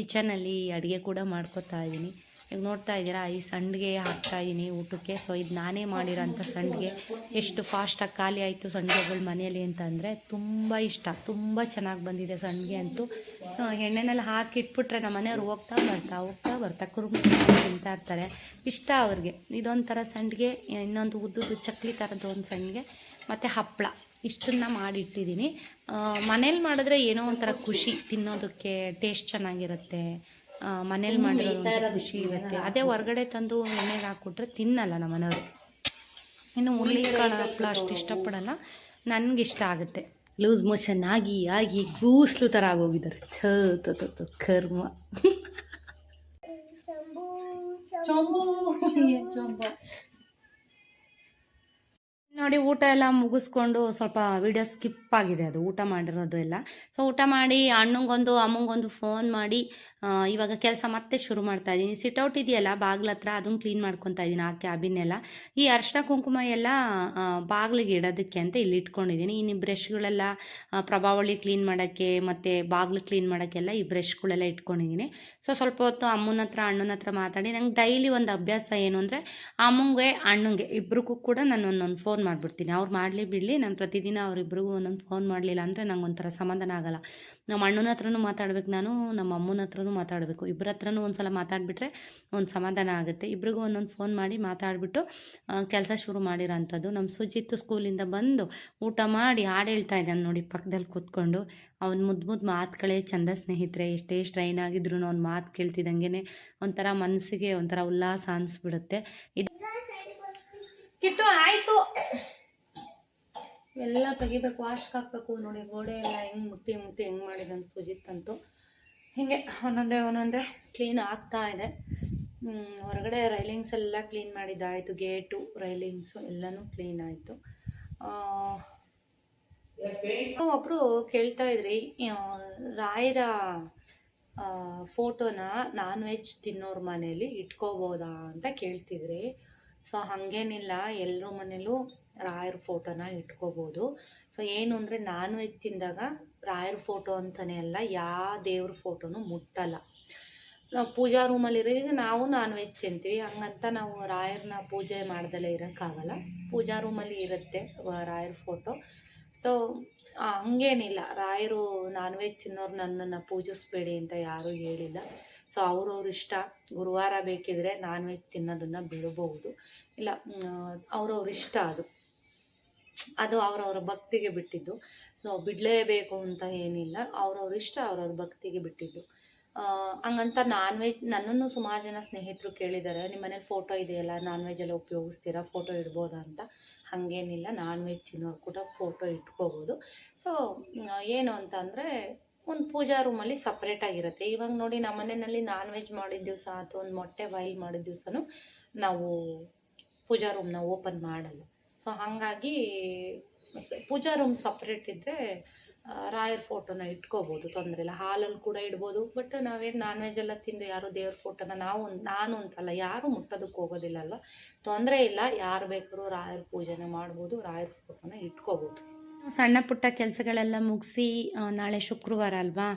Speaker 2: ಕಿಚನಲ್ಲಿ ಅಡುಗೆ ಕೂಡ ಮಾಡ್ಕೋತಾ ಇದ್ದೀನಿ. ಈಗ ನೋಡ್ತಾ ಇದ್ದೀರಾ, ಈ ಸಂಡಿಗೆ ಹಾಕ್ತಾ ಇದ್ದೀನಿ ಊಟಕ್ಕೆ. ಸೊ ಇದು ನಾನೇ ಮಾಡಿರೋಂಥ ಸಂಡಿಗೆ. ಎಷ್ಟು ಫಾಸ್ಟಾಗಿ ಖಾಲಿ ಆಯಿತು ಸಂಡಿಗೆಗಳು ಮನೆಯಲ್ಲಿ ಅಂತ ಅಂದರೆ ತುಂಬ ಇಷ್ಟ. ತುಂಬ ಚೆನ್ನಾಗಿ ಬಂದಿದೆ ಸಂಡಿಗೆ ಅಂತೂ. ಎಣ್ಣೆನಲ್ಲಿ ಹಾಕಿಟ್ಬಿಟ್ರೆ ನಮ್ಮ ಮನೆಯವ್ರು ಹೋಗ್ತಾ ಬರ್ತಾ ಹೋಗ್ತಾ ಬರ್ತಾ ಕುರುಮ ತಿಂತಾ ಇರ್ತಾರೆ. ಇಷ್ಟ ಅವ್ರಿಗೆ. ಇದೊಂಥರ ಸಂಡಿಗೆ, ಇನ್ನೊಂದು ಉದ್ದುದ್ದು ಚಕ್ಲಿ ಥರದ್ದು ಒಂದು ಸಂಡಿಗೆ, ಮತ್ತು ಹಪ್ಪಳ ಇಷ್ಟನ್ನ ಮಾಡಿಟ್ಟಿದ್ದೀನಿ. ಮನೇಲಿ ಮಾಡಿದ್ರೆ ಏನೋ ಒಂಥರ ಖುಷಿ ತಿನ್ನೋದಕ್ಕೆ ಟೇಸ್ಟ್ ಚೆನ್ನಾಗಿರುತ್ತೆ. ಮನೇಲಿ ಮಾಡಿರೋ ಖುಷಿ ಇರುತ್ತೆ. ಅದೇ ಹೊರಗಡೆ ತಂದು ಎಣ್ಣೆಗೆ ಹಾಕ್ಬಿಟ್ರೆ ತಿನ್ನಲ್ಲ ನಮ್ಮ ಮನೆಯವರು ಇನ್ನು ಹುರುಳಿಕಾಳು ಹಪ್ಪಳ ಅಷ್ಟು ಇಷ್ಟಪಡಲ್ಲ. ನನಗಿಷ್ಟ ಆಗುತ್ತೆ. ಲೂಸ್ ಮೋಷನ್ ಆಗಿ ಆಗಿ ಗೂಸ್ಲು ಥರ ಆಗೋಗಿದ್ದಾರೆ. ಛ ಕರ್ಮ. ಚಂಬು ಚಂಬು. ಕರ್ಮ ನೋಡಿ ಊಟ ಎಲ್ಲ ಮುಗಿಸ್ಕೊಂಡು ಸ್ವಲ್ಪ ವಿಡಿಯೋ ಸ್ಕಿಪ್ ಆಗಿದೆ ಅದು. ಊಟ ಮಾಡಿರೋದು ಎಲ್ಲ ಸೊ ಊಟ ಮಾಡಿ ಅಣ್ಣಂಗೊಂದು, ಅಮ್ಮಂಗೊಂದು ಫೋನ್ ಮಾಡಿ ಇವಾಗ ಕೆಲಸ ಮತ್ತೆ ಶುರು ಮಾಡ್ತಾ ಇದ್ದೀನಿ. ಸಿಟೌಟ್ ಇದೆಯಲ್ಲ, ಬಾಗ್ಲ ಹತ್ರ ಅದನ್ನು ಕ್ಲೀನ್ ಮಾಡ್ಕೊತಾ ಇದ್ದೀನಿ, ಆ ಕ್ಯಾಬಿನ್ ಎಲ್ಲ. ಈ ಅರಿಶಿನ ಕುಂಕುಮ ಎಲ್ಲ ಬಾಗಿಲಿಗೆ ಇಡೋದಕ್ಕೆ ಅಂತ ಇಲ್ಲಿ ಇಟ್ಕೊಂಡಿದ್ದೀನಿ. ಇನ್ನು ಬ್ರಷ್ಗಳೆಲ್ಲ ಪ್ರಭಾವಳಿ ಕ್ಲೀನ್ ಮಾಡೋಕ್ಕೆ ಮತ್ತು ಬಾಗಿಲು ಕ್ಲೀನ್ ಮಾಡೋಕ್ಕೆಲ್ಲ ಈ ಬ್ರಷ್ಗಳೆಲ್ಲ ಇಟ್ಕೊಂಡಿದ್ದೀನಿ. ಸೊ ಸ್ವಲ್ಪ ಹೊತ್ತು ಅಮ್ಮನ ಹತ್ರ, ಅಣ್ಣನ ಹತ್ರ ಮಾತಾಡಿ. ನಂಗೆ ಡೈಲಿ ಒಂದು ಅಭ್ಯಾಸ ಏನು ಅಂದರೆ, ಅಮ್ಮಂಗೆ, ಅಣ್ಣಂಗೆ ಇಬ್ರಿಗೂ ಕೂಡ ನಾನು ಒಂದೊಂದು ಫೋನ್ ಮಾಡಿಬಿಡ್ತೀನಿ. ಅವ್ರು ಮಾಡಲಿ ಬಿಡಲಿ, ನಾನು ಪ್ರತಿದಿನ ಅವರಿಬ್ರಿಗೂ ಒಂದೊಂದು ಫೋನ್ ಮಾಡಲಿಲ್ಲ ಅಂದರೆ ನಂಗೆ ಒಂಥರ ಸಮಾಧಾನ ಆಗಲ್ಲ. ನಮ್ಮ ಅಣ್ಣನ ಹತ್ರನೂ ಮಾತಾಡ್ಬೇಕು ನಾನು ನಮ್ಮ ಅಮ್ಮನ ಹತ್ರನೂ ಮಾತಾಡಬೇಕು. ಇಬ್ಬರ ಹತ್ರನೂ ಒಂದು ಸಲ ಮಾತಾಡಿಬಿಟ್ರೆ ಒಂದು ಸಮಾಧಾನ ಆಗುತ್ತೆ. ಇಬ್ರಿಗೂ ಒಂದೊಂದು ಫೋನ್ ಮಾಡಿ ಮಾತಾಡಿಬಿಟ್ಟು ಕೆಲಸ ಶುರು ಮಾಡಿರೋಂಥದ್ದು. ನಮ್ಮ ಸುಜಿತ್ತು ಸ್ಕೂಲಿಂದ ಬಂದು ಊಟ ಮಾಡಿ ಹಾಡು ಹೇಳ್ತಾ ಇದ್ದಾನೆ ನೋಡಿ ಪಕ್ಕದಲ್ಲಿ ಕೂತ್ಕೊಂಡು. ಅವ್ನು ಮುದ್ದು ಮುದ್ದು ಮಾತುಗಳೇ ಚಂದ ಸ್ನೇಹಿತರೆ ಎಷ್ಟೇ ಸ್ಟ್ರೈನ್ ಆಗಿದ್ರು ಅವ್ನು ಮಾತು ಕೇಳ್ತಿದ್ದಂಗೆ ಒಂಥರ ಮನಸ್ಸಿಗೆ ಒಂಥರ ಉಲ್ಲಾಸ ಅನಿಸ್ಬಿಡುತ್ತೆ. ಇದು ಕಿಟ್ಟು ಆಯಿತು. ಎಲ್ಲ ತೆಗಿಬೇಕು ವಾಶ್ಗೆ ಹಾಕ್ಬೇಕು. ನೋಡಿ ಗೋಡೆ ಎಲ್ಲ ಹೆಂಗೆ ಮುಟ್ಟಿ ಮುಟ್ಟಿ ಹೆಂಗೆ ಮಾಡಿದಂತ ಸುಜಿತ್ ಅಂತೂ. ಹೀಗೆ ಒಂದೊಂದೇ ಒಂದೊಂದೇ ಕ್ಲೀನ್ ಆಗ್ತಾ ಇದೆ. ಹೊರಗಡೆ ರೈಲಿಂಗ್ಸ್ ಎಲ್ಲ ಕ್ಲೀನ್ ಮಾಡಿದ್ದಾಯಿತು ಗೇಟು ರೈಲಿಂಗ್ಸು ಎಲ್ಲನೂ ಕ್ಲೀನ್ ಆಯಿತು. ಒಬ್ಬರು ಕೇಳ್ತಾ ಇದ್ರಿ ರಾಯರ ಫೋಟೋನ ನಾನ್ ವೆಜ್ ತಿನ್ನೋರ ಮನೇಲಿ ಇಟ್ಕೋಬೋದಾ ಅಂತ ಕೇಳ್ತಿದ್ರಿ. ಸೊ ಹಾಗೇನಿಲ್ಲ ಎಲ್ಲರ ಮನೇಲೂ ರಾಯರ ಫೋಟೋನ ಇಟ್ಕೋಬೋದು. ಸೊ ಏನು ಅಂದರೆ ನಾನ್ ವೆಜ್ ತಿಂದಾಗ ರಾಯರ ಫೋಟೋ ಅಂತಲೇ ಅಲ್ಲ ಯಾವ ದೇವ್ರ ಫೋಟೋನು ಮುಟ್ಟಲ್ಲ. ನಾವು ಪೂಜಾ ರೂಮಲ್ಲಿ ಈಗ ನಾವು ನಾನ್ ವೆಜ್ ತಿಂತೀವಿ. ಹಂಗಂತ ನಾವು ರಾಯರನ್ನ ಪೂಜೆ ಮಾಡ್ದಲೇ ಇರೋಕ್ಕಾಗಲ್ಲ. ಪೂಜಾ ರೂಮಲ್ಲಿ ಇರುತ್ತೆ ರಾಯರ ಫೋಟೋ ಸೊ ಹಂಗೇನಿಲ್ಲ. ರಾಯರು ನಾನ್ ವೆಜ್ ತಿನ್ನೋರು ನನ್ನನ್ನು ಪೂಜಿಸ್ಬೇಡಿ ಅಂತ ಯಾರೂ ಹೇಳಿಲ್ಲ. ಸೊ ಅವ್ರವ್ರ ಇಷ್ಟ. ಗುರುವಾರ ಬೇಕಿದ್ರೆ ನಾನ್ ವೆಜ್ ತಿನ್ನೋದನ್ನು ಬಿಡಬಹುದು. ಇಲ್ಲ ಅವ್ರವ್ರ ಇಷ್ಟ ಅದು. ಅದು ಅವ್ರವ್ರ ಭಕ್ತಿಗೆ ಬಿಟ್ಟಿದ್ದು. ಸೊ ಬಿಡಲೇಬೇಕು ಅಂತ ಏನಿಲ್ಲ. ಅವ್ರವ್ರ ಇಷ್ಟ, ಅವ್ರವ್ರ ಭಕ್ತಿಗೆ ಬಿಟ್ಟಿದ್ದು. ಹಂಗಂತ ನಾನ್ ವೆಜ್ ನನ್ನನ್ನು ಸುಮಾರು ಜನ ಸ್ನೇಹಿತರು ಕೇಳಿದ್ದಾರೆ ನಿಮ್ಮ ಮನೇಲಿ ಫೋಟೋ ಇದೆಯಲ್ಲ ನಾನ್ ವೆಜ್ ಎಲ್ಲ ಉಪಯೋಗಿಸ್ತೀರಾ? ಫೋಟೋ ಇಡ್ಬೋದಾ ಅಂತ? ಹಾಗೇನಿಲ್ಲ. ನಾನ್ ವೆಜ್ ತಿನ್ನೋರು ಕೂಡ ಫೋಟೋ ಇಟ್ಕೋಬೋದು. ಸೊ ಏನು ಅಂತ ಅಂದರೆ, ಒಂದು ಪೂಜಾ ರೂಮಲ್ಲಿ ಸಪ್ರೇಟಾಗಿರುತ್ತೆ ಇವಾಗ ನೋಡಿ ನಮ್ಮ ಮನೆಯಲ್ಲಿ ನಾನ್ ವೆಜ್ ಮಾಡಿದ ದಿವಸ ಅಥವಾ ಒಂದು ಮೊಟ್ಟೆ ಬಾಯ್ಲ್ ಮಾಡಿದ ದಿವಸನೂ ನಾವು ಪೂಜಾ ರೂಮ್ನ ಓಪನ್ ಮಾಡಲ್ಲ. ಸೊ ಹಾಗಾಗಿ ಪೂಜಾ ರೂಮ್ ಸಪ್ರೇಟ್ ಇದ್ದರೆ ರಾಯರ್ ಫೋಟೋನ ಇಟ್ಕೋಬೋದು, ತೊಂದರೆ ಇಲ್ಲ. ಹಾಲಲ್ಲಿ ಕೂಡ ಇಡ್ಬೋದು ಬಟ್ ನಾವೇನು ನಾನ್ ವೆಜ್ ಎಲ್ಲ ತಿಂದು ಯಾರು ದೇವ್ರ ಫೋಟೋನ ನಾವು ನಾನು ಅಂತಲ್ಲ, ಯಾರು ಮುಟ್ಟೋದಕ್ಕೆ ಹೋಗೋದಿಲ್ಲ ಅಲ್ವಾ? ತೊಂದರೆ ಇಲ್ಲ, ಯಾರು ಬೇಕಾದ್ರೂ ರಾಯರ ಪೂಜೆನ ಮಾಡ್ಬೋದು, ರಾಯರ ಫೋಟೋನ ಇಟ್ಕೋಬೋದು. ಸಣ್ಣ ಪುಟ್ಟ ಕೆಲಸಗಳೆಲ್ಲ ಮುಗಿಸಿ ನಾಳೆ ಶುಕ್ರವಾರ ಅಲ್ವಾ?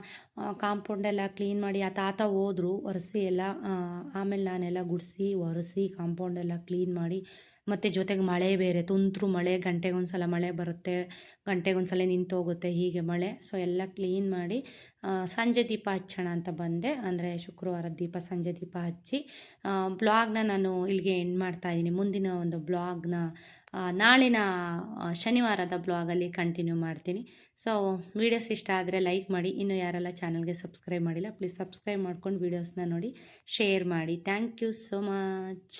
Speaker 2: ಕಾಂಪೌಂಡ್ ಎಲ್ಲ ಕ್ಲೀನ್ ಮಾಡಿ, ಆ ತಾತ ಹೋದ್ರು ಒರೆಸಿ ಎಲ್ಲ ಆಮೇಲೆ ನಾನೆಲ್ಲ ಗುಡಿಸಿ, ಒರೆಸಿ ಕಾಂಪೌಂಡ್ ಎಲ್ಲ ಕ್ಲೀನ್ ಮಾಡಿ, ಮತ್ತು ಜೊತೆಗೆ ಮಳೆ ಬೇರೆ, ತುಂತರು ಮಳೆ, ಗಂಟೆಗೊಂದ್ಸಲ ಮಳೆ ಬರುತ್ತೆ, ಗಂಟೆಗೊಂದ್ಸಲ ನಿಂತೋಗುತ್ತೆ ಹೀಗೆ ಮಳೆ. ಸೊ ಎಲ್ಲ ಕ್ಲೀನ್ ಮಾಡಿ ಸಂಜೆ ದೀಪ ಹಚ್ಚೋಣ ಅಂತ ಬಂದೆ. ಅಂದರೆ ಶುಕ್ರವಾರ ದೀಪ ಸಂಜೆ ದೀಪ ಹಚ್ಚಿ ಬ್ಲಾಗ್ನ ನಾನು ಇಲ್ಲಿಗೆ ಎಂಡ್ ಮಾಡ್ತಾ ಇದ್ದೀನಿ. ಮುಂದಿನ ಒಂದು ಬ್ಲಾಗ್ನ ನಾಳಿನ ಶನಿವಾರದ ಬ್ಲಾಗಲ್ಲಿ ಕಂಟಿನ್ಯೂ ಮಾಡ್ತೀನಿ. ಸೊ ವೀಡಿಯೋಸ್ ಇಷ್ಟ ಆದರೆ ಲೈಕ್ ಮಾಡಿ. ಇನ್ನು ಯಾರೆಲ್ಲ ಚಾನಲ್ಗೆ ಸಬ್ಸ್ಕ್ರೈಬ್ ಮಾಡಿಲ್ಲ ಪ್ಲೀಸ್ ಸಬ್ಸ್ಕ್ರೈಬ್ ಮಾಡ್ಕೊಂಡು ವೀಡಿಯೋಸ್ನ ನೋಡಿ ಶೇರ್ ಮಾಡಿ. Thank you so much